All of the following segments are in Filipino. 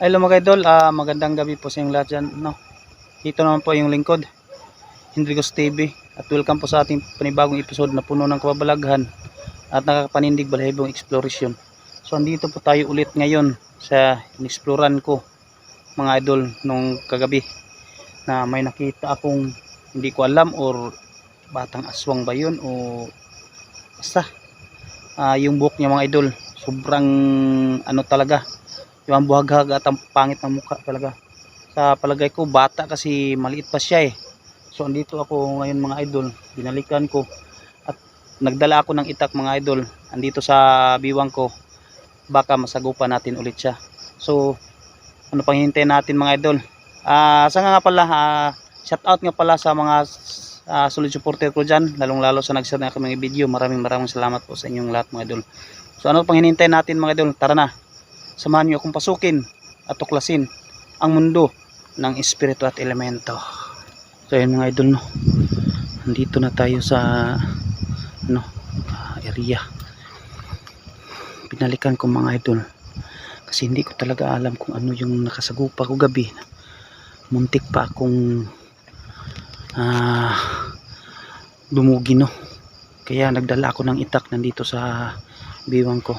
Hello mga idol, ah, magandang gabi po sa inyong lahat dyan. No? Dito naman po yung lingkod, Hendricos TV. At welcome po sa ating panibagong episode na puno ng kababalaghan at nakakapanindig balahibong exploration. So andito po tayo ulit ngayon sa inexploran ko mga idol nung kagabi na may nakita akong hindi ko alam or batang aswang ba yun o basta ah, yung buhok niya mga idol sobrang ano talaga yung buhaghag at ang pangit ng mukha talaga. Sa palagay ko bata kasi maliit pa siya eh. So andito ako ngayon mga idol. Binalikan ko. At nagdala ako ng itak mga idol. Andito sa biwang ko. Baka masagupan natin ulit siya. So ano pang hintayin natin mga idol? Ah sa nga pala? Ah, shout out nga pala sa mga ah, solid supporter ko dyan. Lalong lalo sa nag-share na mga video. Maraming maraming salamat po sa inyong lahat mga idol. So ano pang hinintay natin mga idol? Tara na samahan niyo akong pasukin at tuklasin ang mundo ng espiritu at elemento. So ayun mga idol no. Nandito na tayo sa ano ah, area. Pinalikan ko mga idol. Kasi hindi ko talaga alam kung ano yung nakasagupa ko gabi. Muntik pa akong ah dumugi no. Kaya nagdala ako ng itak nandito sa biwang ko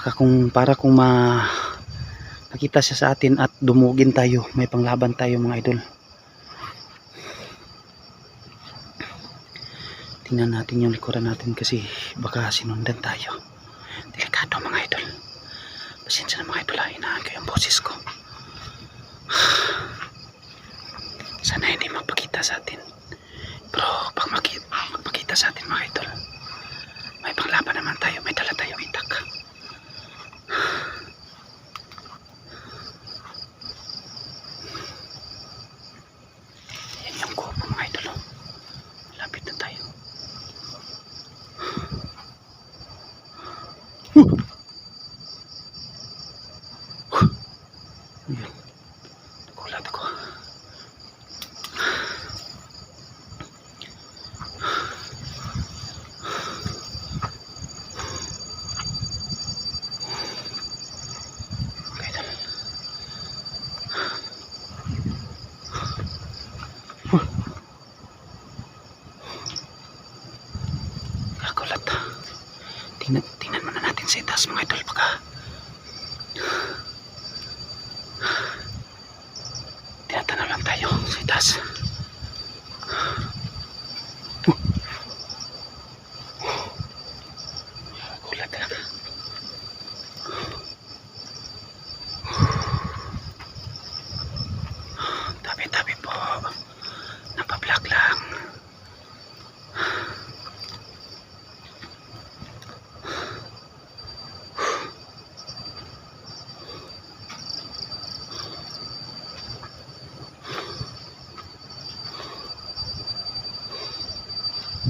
baka kung para kung ma nakita siya sa atin at dumugin tayo may panglaban tayo mga idol. Tingnan natin yung likuran natin kasi baka sinundan tayo. Delikado mga idol. Pasensya na mga idol ha. Inahan ko yung boses ko. Sana hindi magpakita sa atin. Pero pag magpakita sa atin mga idol. May panglaban naman tayo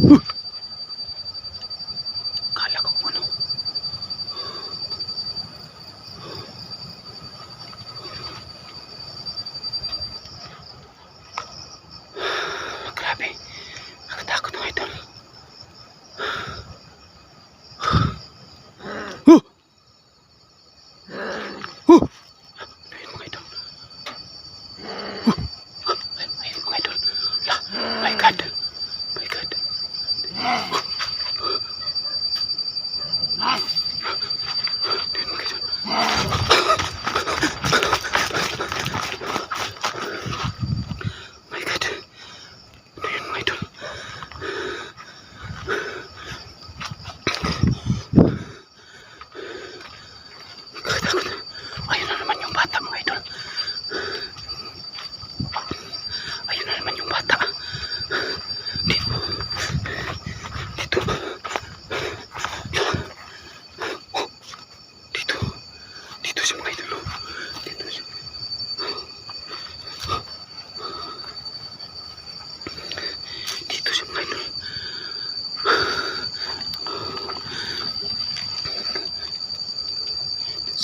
Whew.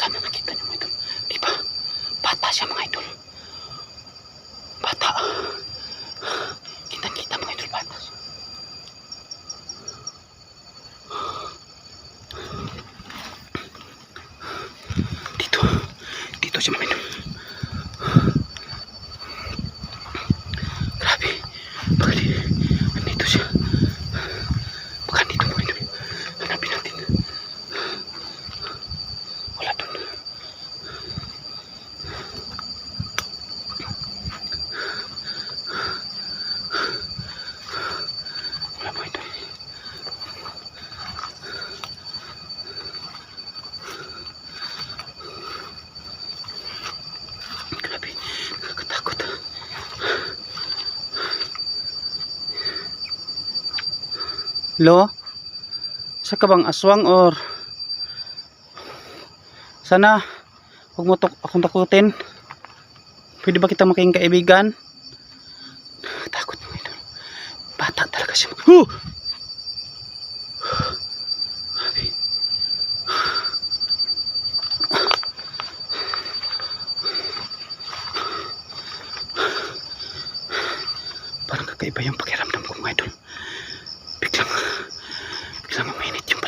sana nakita niyo mga idol. Diba? Bata siya mga idol. lo sa kabang aswang or? Sana huwag mo to, akong takutin. Pwede ba kita maging kaibigan? Takot mo ito bata talaga siya. Huh! parang kakaiba yung pakiramdam ko mga biglang biglang uminit yung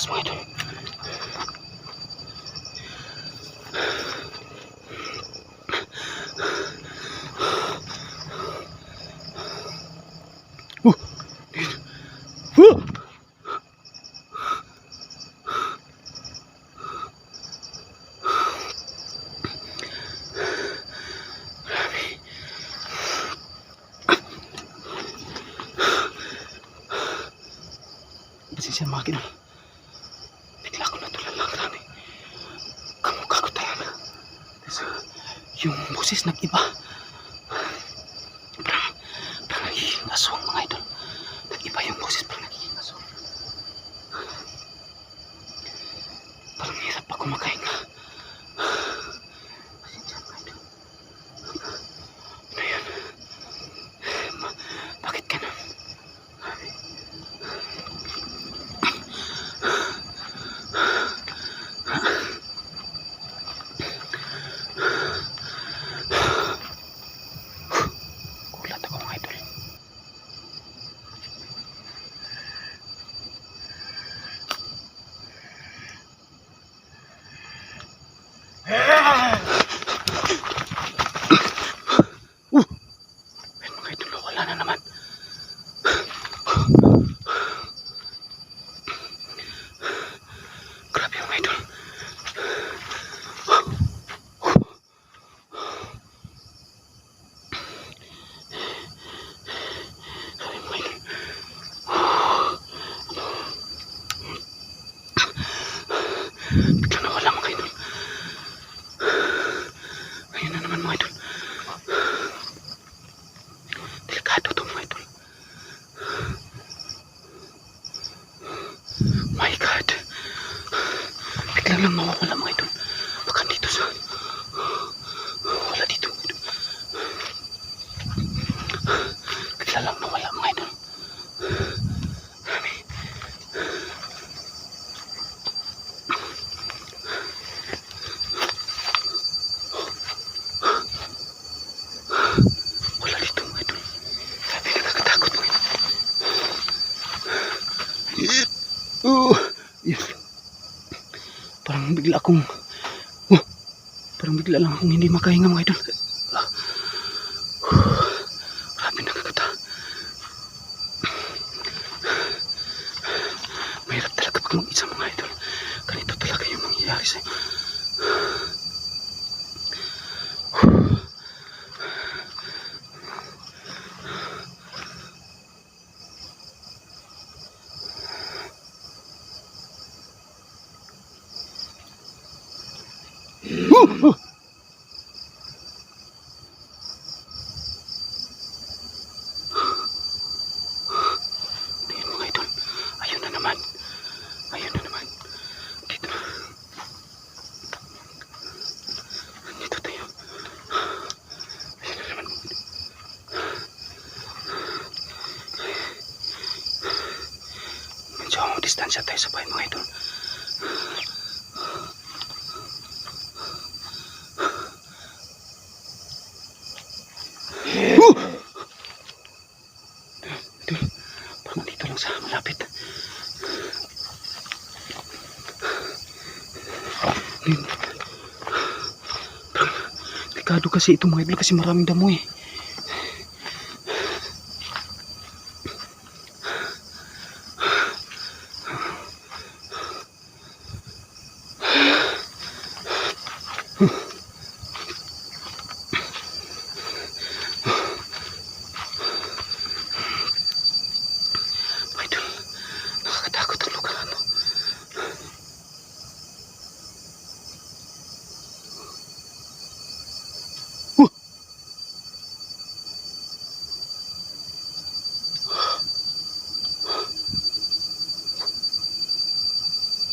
Lakas mo ito. Uh! Uh! Sisi makin. yung boses nag-iba Ayun na naman mga idol. Akong uh, parang bigla lang akong hindi makahinga mga idol. Ah. Grabe nakakata. Mahirap talaga pag mag-isa mga idol. Ganito talaga yung mangyayari sa'yo. Uh, uh. Ayun mga idol. Ayun na naman. Ayun na naman. Dito na. Dito tayo. Ayun na naman. Medyo distansya tayo sa bahay mga idol. Idol, parang dito lang sa malapit. Ayun. Parang delikado kasi ito mga idol kasi maraming damo eh. Mga idol, nakakatakot ang lugar ano. Uh!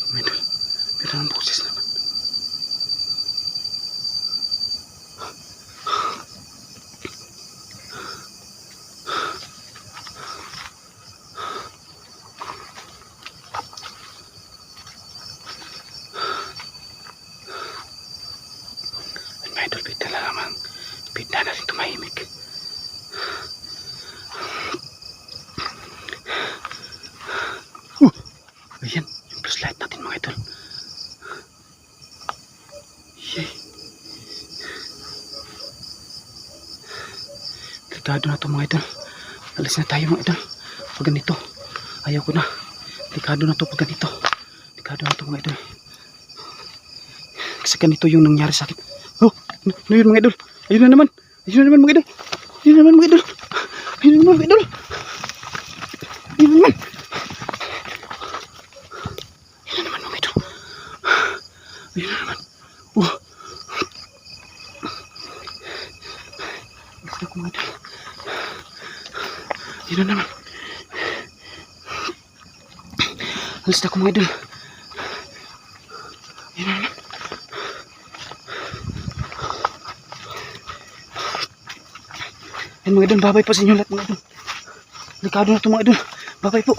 Mga idol, meron ang boses naman. At mga idol, bigla na lamang. Bigla na rin tumahimik. Uh! Ayan, yung flashlight natin mga idol. Yay! Delikado na to mga idol. Alis na tayo mga idol. Pag ganito, ayaw ko na. Delikado na to pag ganito. Delikado na to mga idol. Kasi ganito yung nangyari sa akin. Oh, ano, ano yun mga idol? Ayun na naman. Ayun na naman mga idol. Ayun na naman mga idol. Ayun na naman mga idol. Ayun na naman. Ayun na naman mga idol. Ayun na naman. Oh. Gusto ko mga. Ayun na naman. Alis na ako mga idol. Yan mga idol, babay po sa inyo lahat mga idol. Delikado na ito mga idol. Babay po.